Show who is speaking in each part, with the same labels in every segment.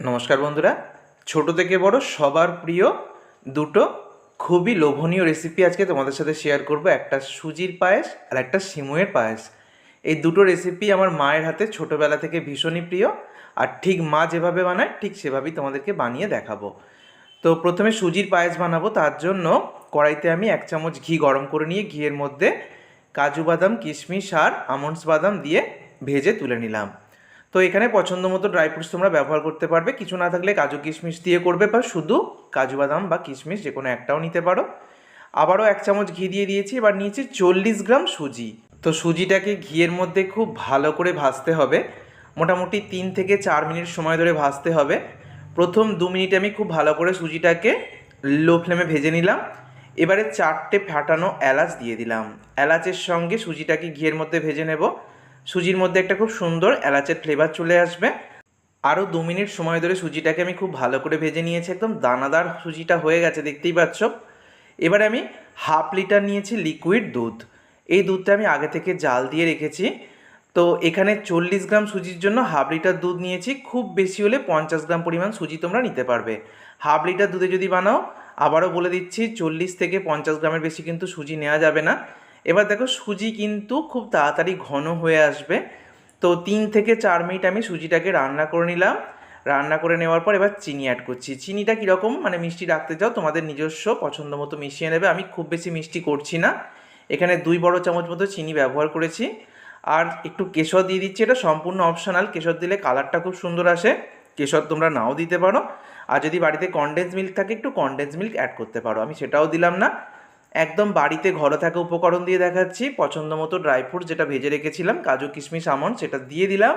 Speaker 1: নমস্কার বন্ধুরা। ছোট থেকে বড় সবার প্রিয় দুটো খুবই লোভনীয় রেসিপি আজকে তোমাদের সাথে শেয়ার করব। একটা সুজির পায়েস আর একটা সিমুয়ের পায়েস। এই দুটো রেসিপি আমার মায়ের হাতে ছোটোবেলা থেকে ভীষণই প্রিয় আর ঠিক মা যেভাবে বানায়, ঠিক সেভাবেই তোমাদেরকে বানিয়ে দেখাবো। তো প্রথমে সুজির পায়েস বানাবো। তার জন্য কড়াইতে আমি এক চামচ ঘি গরম করে নিয়ে ঘিয়ের মধ্যে কাজু বাদাম, কিশমিশ আর আমন্ডস বাদাম দিয়ে ভেজে তুলে নিলাম। তো এখানে পছন্দ মতো ড্রাই ফ্রুটস তোমরা ব্যবহার করতে পারবে। কিছু না থাকলে কাজু কিশমিশ দিয়ে করবে বা শুধু কাজু বাদাম বা কিশমিশ যে কোনো একটাও নিতে পারো। আবারও এক চামচ ঘি দিয়ে দিয়েছি, এবার নিয়েছি চল্লিশ গ্রাম সুজি। তো সুজিটাকে ঘিয়ের মধ্যে খুব ভালো করে ভাজতে হবে। মোটামুটি তিন থেকে চার মিনিট সময় ধরে ভাজতে হবে। প্রথম দু মিনিট আমি খুব ভালো করে সুজিটাকে লো ফ্লেমে ভেজে নিলাম। এবারে চারটে ফাটানো এলাচ দিয়ে দিলাম। এলাচের সঙ্গে সুজিটাকে ঘিয়ের মধ্যে ভেজে নেব। সুজির মধ্যে একটা খুব সুন্দর এলাচের ফ্লেভার চলে আসবে। আরও দু মিনিট সময় ধরে সুজিটাকে আমি খুব ভালো করে ভেজে নিয়েছি, একদম দানাদার সুজিটা হয়ে গেছে, দেখতেই পাচ্ছ। এবারে আমি হাফ লিটার নিয়েছি লিকুইড দুধ। এই দুধটা আমি আগে থেকে জাল দিয়ে রেখেছি। তো এখানে চল্লিশ গ্রাম সুজির জন্য হাফ লিটার দুধ নিয়েছি, খুব বেশি হলে পঞ্চাশ গ্রাম পরিমাণ সুজি তোমরা নিতে পারবে। হাফ লিটার দুধে যদি বানাও, আবারও বলে দিচ্ছি, চল্লিশ থেকে পঞ্চাশ গ্রামের বেশি কিন্তু সুজি নেওয়া যাবে না। এবার দেখো সুজি কিন্তু খুব তাড়াতাড়ি ঘন হয়ে আসবে। তো তিন থেকে চার মিনিট আমি সুজিটাকে রান্না করে নিলাম। রান্না করে নেওয়ার পর এবার চিনি অ্যাড করছি। চিনিটা কীরকম? মানে মিষ্টি রাখতে চাও, তোমাদের নিজস্ব পছন্দ মতো মিশিয়ে নেবে। আমি খুব বেশি মিষ্টি করছি না। এখানে দুই বড় চামচ মতো চিনি ব্যবহার করেছি। আর একটু কেশর দিয়ে দিচ্ছি। এটা সম্পূর্ণ অপশনাল কেশর দিলে কালারটা খুব সুন্দর আসে। কেশর তোমরা নাও দিতে পারো। আর যদি বাড়িতে কনডেন্স মিল্ক থাকে, একটু কনডেন্স মিল্ক অ্যাড করতে পারো। আমি সেটাও দিলাম না। একদম বাড়িতে ঘরে থাকা উপকরণ দিয়ে দেখাচ্ছি। পছন্দ মতো ড্রাই ফ্রুট যেটা ভেজে রেখেছিলাম, কাজু কিশমিশ, আমন্ড, সেটা দিয়ে দিলাম।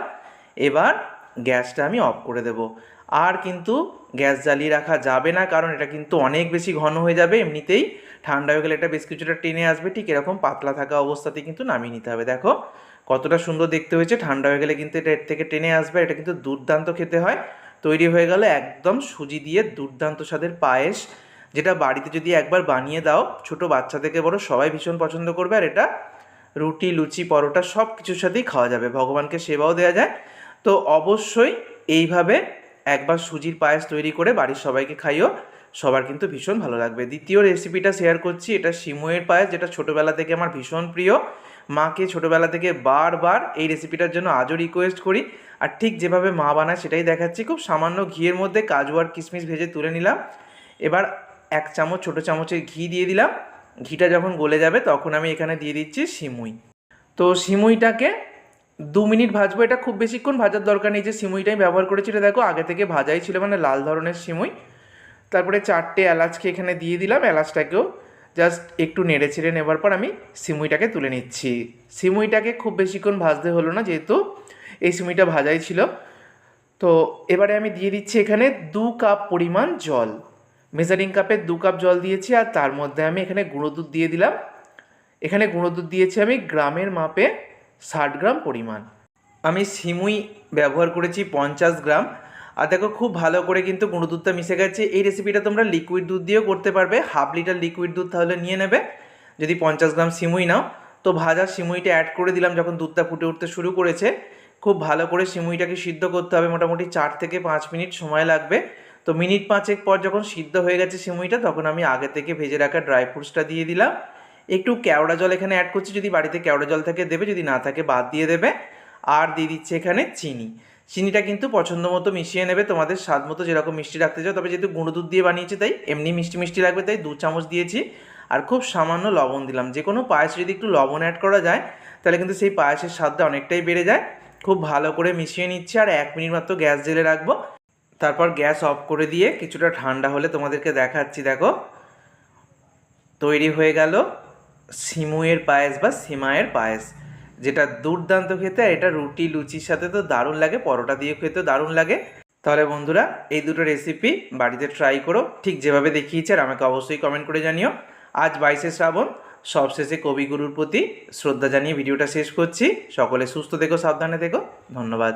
Speaker 1: এবার গ্যাসটা আমি অফ করে দেব। আর কিন্তু গ্যাস জ্বালিয়ে রাখা যাবে না, কারণ এটা কিন্তু অনেক বেশি ঘন হয়ে যাবে। এমনিতেই ঠান্ডা হয়ে গেলে এটা বেশ কিছুটা টেনে আসবে। ঠিক এরকম পাতলা থাকা অবস্থাতে কিন্তু নামিয়ে নিতে হবে। দেখো, কতটা সুন্দর দেখতে হয়েছে। ঠান্ডা হয়ে গেলে কিন্তু এটা এর থেকে টেনে আসবে। এটা কিন্তু দুর্দান্ত খেতে হয়। তৈরি হয়ে গেল একদম সুজি দিয়ে দুর্দান্ত স্বাদের পায়েস। যেটা বাড়িতে যদি একবার বানিয়ে দাও, ছোট বাচ্চা থেকে বড় সবাই ভীষণ পছন্দ করবে আর এটা রুটি, লুচি, পরোটা সব কিছুর সাথেই খাওয়া যাবে, ভগবানকে সেবাও দেওয়া যায়। তো অবশ্যই এইভাবে একবার সুজির পায়েস তৈরি করে বাড়ির সবাইকে খাইও, সবার কিন্তু ভীষণ ভালো লাগবে। দ্বিতীয় রেসিপিটা শেয়ার করছি, এটা সিমুয়ের পায়েস, যেটা ছোটোবেলা থেকে আমার ভীষণ প্রিয়। মাকে ছোটোবেলা থেকে বারবার এই রেসিপিটার জন্য আজও রিকোয়েস্ট করি। আর ঠিক যেভাবে মা বানায় সেটাই দেখাচ্ছি, খুব সামান্য ঘিয়ের মধ্যে কাজু আর কিশমিশ ভেজে তুলে নিলাম। এবার এক চামচ, ছোটো চামচের ঘি দিয়ে দিলাম। ঘিটা যখন গলে যাবে তখন আমি এখানে দিয়ে দিচ্ছি সিমুই। তো সিমুইটাকে দু মিনিট ভাজবো। এটা খুব বেশিক্ষণ ভাজার দরকার নেই। যে সিমুইটাই ব্যবহার করেছি এটা দেখো, আগে থেকে ভাজাই ছিল মানে লাল ধরনের সিমুই। তারপরে চারটে এলাচকে এখানে দিয়ে দিলাম। এলাচটাকেও জাস্ট একটু নেড়ে ছেড়ে নেবার পর আমি সিমুইটাকে তুলে নিচ্ছি। সিমুইটাকে খুব বেশিক্ষণ ভাজতে হলো না, যেহেতু এই সিমুইটা ভাজাই ছিল। তো এবারে আমি দিয়ে দিচ্ছি এখানে দু কাপ পরিমাণ জল। মেজারিং কাপে দু কাপ জল দিয়েছি আর তার মধ্যে আমি এখানে গুঁড়ো দুধ দিয়ে দিলাম। এখানে গুঁড়ো দুধ দিয়েছি আমি গ্রামের মাপে ষাট গ্রাম পরিমাণ। আমি সিমুই ব্যবহার করেছি পঞ্চাশ গ্রাম। আর দেখো খুব ভালো করে কিন্তু গুঁড়ো দুধটা মিশে গেছে। এই রেসিপিটা তোমরা লিকুইড দুধ দিয়েও করতে পারবে। হাফ লিটার লিকুইড দুধ তাহলে নিয়ে নেবে। যদি পঞ্চাশ গ্রাম সিমুই নাও। তো ভাজা সিমুইটা অ্যাড করে দিলাম যখন দুধটা ফুটে উঠতে শুরু করেছে। খুব ভালো করে সিমুইটাকে সিদ্ধ করতে হবে। মোটামুটি চার থেকে পাঁচ মিনিট সময় লাগবে। তো মিনিট পাঁচেক পর যখন সিদ্ধ হয়ে গেছে সিমুইটা, তখন আমি আগে থেকে ভেজে রাখা ড্রাই ফ্রুটসটা দিয়ে দিলাম। একটু কেওড়া জল এখানে অ্যাড করছি, যদি বাড়িতে কেওড়া জল থাকে দেবে, যদি না থাকে বাদ দিয়ে দেবে। আর দিয়ে দিচ্ছে এখানে চিনি। চিনিটা কিন্তু পছন্দ মতো মিশিয়ে নেবে, তোমাদের স্বাদ মতো যেরকম মিষ্টি রাখতে চাও, তবে যেহেতু গুঁড়ো দুধ দিয়ে বানিয়েছি, তাই এমনি মিষ্টি মিষ্টি লাগবে, তাই দু চামচ দিয়েছি। আর খুব সামান্য লবণ দিলাম। যে কোনো পায়েসে যদি একটু লবণ অ্যাড করা যায়, তাহলে কিন্তু সেই পায়েসের স্বাদটা অনেকটাই বেড়ে যায়। খুব ভালো করে মিশিয়ে নিচ্ছি, আর এক মিনিট মাত্র গ্যাস জেলে রাখব। তারপর গ্যাস অফ করে দিয়ে কিছুটা ঠান্ডা হলে তোমাদেরকে দেখাচ্ছি, দেখো। তৈরি হয়ে গেল সিমুয়ের পায়েস বা সিমায়ের পায়েস, যেটা দুর্দান্ত খেতে আর এটা রুটি লুচির সাথে তো দারুণ লাগে, পরোটা দিয়ে খেতে দারুণ লাগে। তাহলে বন্ধুরা, এই দুটো রেসিপি বাড়িতে ট্রাই করো। ঠিক যেভাবে দেখিয়েছে আর আমাকে অবশ্যই কমেন্ট করে জানিও। আজ বাইশে শ্রাবণ, সবশেষে কবিগুরুর প্রতি শ্রদ্ধা জানিয়ে ভিডিওটা শেষ করছি। সকলে সুস্থ থেকো, সাবধানে থেকো। ধন্যবাদ।